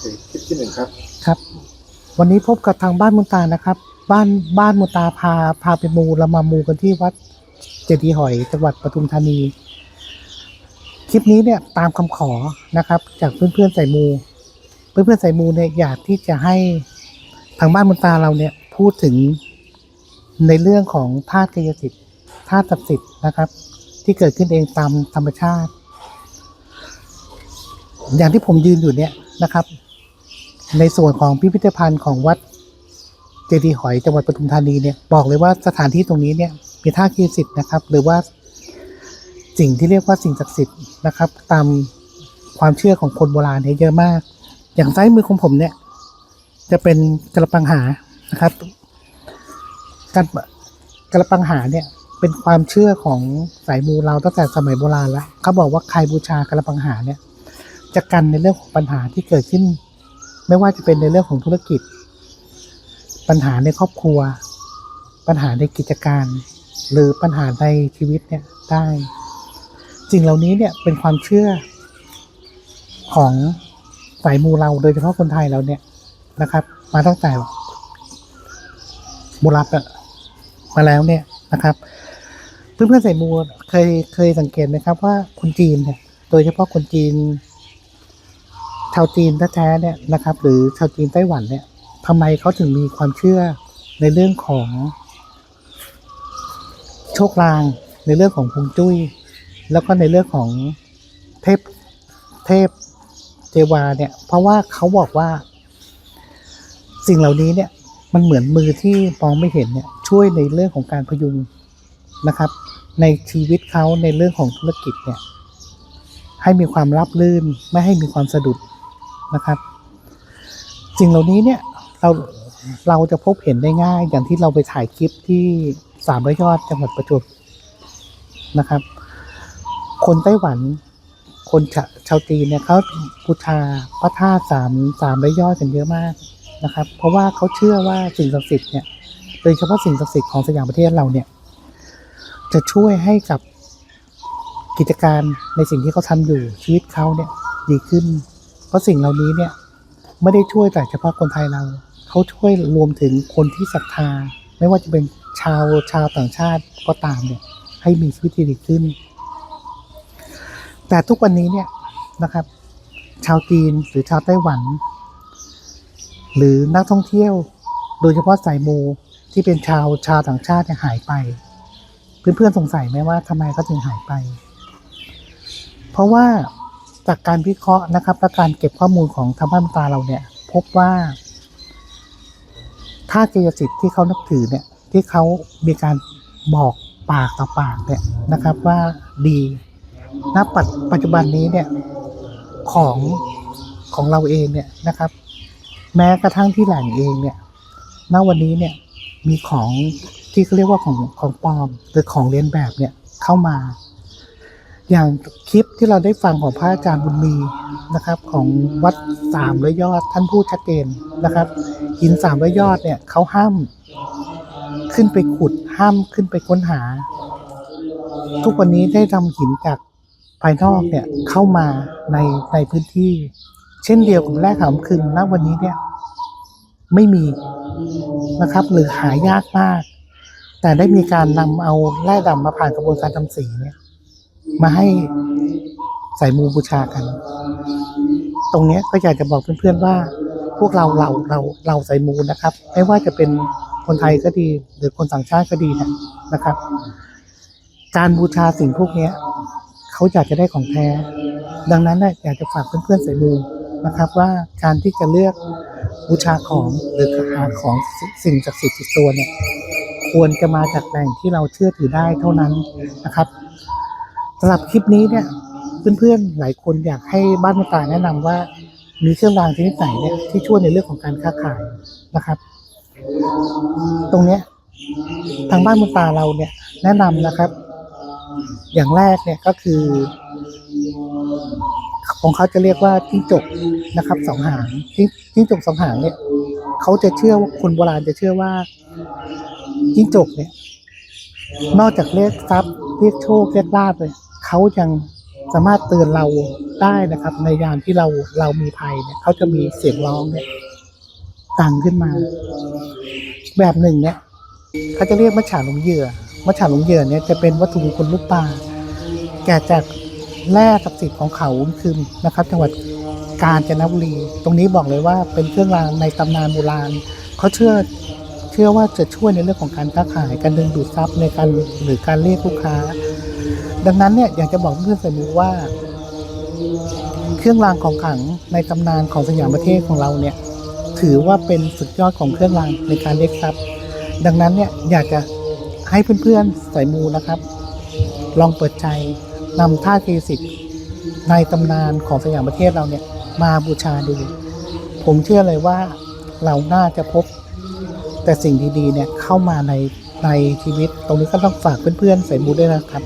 คลิปที่หนึ่งครับ ครับ วันนี้พบกับทางบ้านมุตานะครับ บ้านบ้านมุตาพาพาไปมูเรามามูกันที่วัดเจดีย์หอยจังหวัดปทุมธานี คลิปนี้เนี่ยตามคำขอนะครับ จากเพื่อนๆใส่มู เพื่อนๆใส่มูเนี่ยอยากที่จะให้ทางบ้านมุตาเราเนี่ยพูดถึงในเรื่องของธาตุกายสิทธิ์ธาตุศักดิ์สิทธิ์นะครับ ที่เกิดขึ้นเองตามธรรมชาติ อย่างที่ผมยืนอยู่เนี่ยนะครับ ในส่วนของพิพิธภัณฑ์ของวัดเจดีย์หอยจังหวัดปทุมธานีเนี่ยบอกเลยว่าสถานที่ตรงนี้เนี่ยมีท่าคีสิทธิ์นะครับ หรือว่าสิ่งที่เรียกว่าสิ่งศักดิ์สิทธิ์นะครับ ตามความเชื่อของคนโบราณเนี่ยเยอะมาก อย่างซ้ายมือของผมเนี่ย จะเป็นกระปังหานะครับการกระปังหาเนี่ยเป็นความเชื่อของสายมูเราตั้งแต่สมัยโบราณแล้วเขาบอกว่าใครบูชากระปังหาเนี่ยจะกันในเรื่องของปัญหาที่เกิดขึ้น ไม่ว่าจะเป็นในเรื่องของธุรกิจ ปัญหาในครอบครัว ปัญหาในกิจการ หรือปัญหาในชีวิตเนี่ยได้สิ่งเหล่านี้เนี่ยเป็นความเชื่อของสายมูเราโดยเฉพาะคนไทยเราเนี่ยนะครับ มาตั้งแต่โบราณมาแล้วเนี่ยนะครับ เพื่อนๆสายมูเคยเคยสังเกตไหมครับว่าคนจีนเนี่ยโดยเฉพาะคนจีน ชาวจีนแท้ๆเนี่ยนะครับ หรือชาวจีนไต้หวันเนี่ยทำไมเขาถึงมีความเชื่อในเรื่องของ โชคลาง ในเรื่องของพงจุ้ย แล้วก็ในเรื่องของเทพเทพเจวาเนี่ย เพราะว่าเขาบอกว่า สิ่งเหล่านี้เนี่ยมันเหมือนมือที่มองไม่เห็นเนี่ยช่วยในเรื่องของการพยุงนะครับ ในชีวิตเขาในเรื่องของธุรกิจเนี่ยให้มีความรับลื่นไม่ให้มีความสะดุด นะครับสิ่งเหล่านี้เนี่ยเราเราจะพบเห็นได้ง่าย อย่างที่เราไปถ่ายคลิปที่สามร้อยยอดจังหวัดประจวบนะครับ คนไต้หวัน คนชาชาวจีนเนี่ยเขาบูชาพระธาตุสามสามร้อยยอดกันเยอะมากนะครับ เพราะว่าเขาเชื่อว่าสิ่งศักดิ์สิทธิ์เนี่ยโดยเฉพาะสิ่งศักดิ์สิทธิ์ของสยามประเทศเราเนี่ย จะช่วยให้กับกิจการในสิ่งที่เขาทำอยู่ชีวิตเขาเนี่ยดีขึ้น เพราะสิ่งเหล่านี้เนี่ยไม่ได้ช่วยแต่เฉพาะคนไทยเรา เขาช่วยรวมถึงคนที่ศรัทธา ไม่ว่าจะเป็นชาวชาวต่างชาติก็ตามเนี่ยให้มีชีวิตที่ดีขึ้น แต่ทุกวันนี้เนี่ยนะครับ ชาวจีนหรือชาวไต้หวัน หรือนักท่องเที่ยว โดยเฉพาะสายมูที่เป็นชาวชาวต่างชาติเนี่ยหายไป เพื่อนๆสงสัยไหมว่าทำไมเขาถึงหายไป เพราะว่า จากการวิเคราะห์นะครับ และการเก็บข้อมูลของทางบ้านตาเราเนี่ย พบว่าท่าเจยสิทธิ์ที่เขานับถือเนี่ย ที่เขามีการบอกปากต่อปากเนี่ยนะครับว่าดีณปัจปัจจุบันนี้เนี่ยของของเราเองเนี่ยนะครับ แม้กระทั่งที่แหล่งเองเนี่ยณวันนี้เนี่ยมีของที่เขาเรียกว่าของของปลอมหรือของเลียนแบบเนี่ยเข้ามา อย่างคลิปที่เราได้ฟังของพระอาจารย์บุญมีนะครับ ของวัดสามร้อยยอดท่านพูดชัดเจนนะครับ หินสามร้อยยอดเนี่ยเขาห้ามขึ้นไปขุดห้ามขึ้นไปค้นหา ทุกวันนี้ได้นำหินจากภายนอกเนี่ยเข้ามาในในพื้นที่ เช่นเดียวกับแร่ขามคืนณวันนี้เนี่ยไม่มีนะครับ หรือหายากมาก แต่ได้มีการนำเอาแร่ดำมาผ่านกระบวนการทำสีเนี่ย มาให้ใส่มูบูชากัน ตรงนี้ก็อยากจะบอกเพื่อนๆว่า พวกเราเราเราเราใส่มูนะครับ ไม่ว่าจะเป็นคนไทยก็ดี หรือคนต่างชาติก็ดีนะนะครับ การบูชาสิ่งพวกนี้เขาอยากจะได้ของแท้ ดังนั้นนะอยากจะฝากเพื่อนๆใส่มูนะครับ ว่าการที่จะเลือกบูชาของหรือหาของสิ่งศักดิ์สิทธิ์ติดตัวเนี่ยควรจะมาจากแหล่งที่เราเชื่อถือได้เท่านั้นนะครับ สำหรับคลิปนี้เนี่ยเพื่อนๆหลายคนอยากให้บ้านมตาแนะนำว่ามีเครื่องรางชนิดไหนเนี่ยที่ช่วยในเรื่องของการค้าขายนะครับ ตรงเนี้ยทางบ้านมุตาเราเนี่ยแนะนำนะครับ อย่างแรกเนี่ยก็คือ ของเขาจะเรียกว่าจิ้งจกนะครับสองหางจิ้งจิ้งจกสองหางเนี่ยเขาจะเชื่อว่าคนโบราณจะเชื่อว่าจิ้งจกเนี่ย นอกจากเรียกทรัพย์เรียกโชคเรียกลาภเลย เขายังสามารถเตือนเราได้นะครับ ในยามที่เราเรามีภัยเนี่ยเขาจะมีเสียงร้องเนี่ยดังขึ้นมา แบบหนึ่งเนี่ยเขาจะเรียกมัจฉาหลงเหยื่อมัจฉาหลงเหยื่อเนี่ยจะเป็นวัตถุมงคลรูปปลาแก่จากแร่ศักดิ์สิทธิ์ของเขาคืมนะครับ จังหวัดกาญจนบุรี ตรงนี้บอกเลยว่าเป็นเครื่องรางในตำนานโบราณเขาเชื่อ เชื่อว่าจะช่วยในเรื่องของการค้าขายการดึงดูดทรัพย์ในการหรือการเรียกลูกค้า ดังนั้นเนี่ยอยากจะบอกเพื่อนๆสมุว่า เครื่องรางของขลังในตำนานของสยามประเทศของเราเนี่ยถือว่าเป็นสุดยอดของเครื่องรางในการเรียกทรัพย์ ดังนั้นเนี่ยอยากจะให้เพื่อนๆสายมูนะครับ ลองเปิดใจนำท่าทีสิทธ์ในตำนานของสยามประเทศเราเนี่ยมาบูชาดู ผมเชื่อเลยว่าเราน่าจะพบ แต่สิ่งดีๆเนี่ยเข้ามาในในชีวิต ตรงนี้ก็ต้องฝากเพื่อนๆใส่มูด้วยนะครับ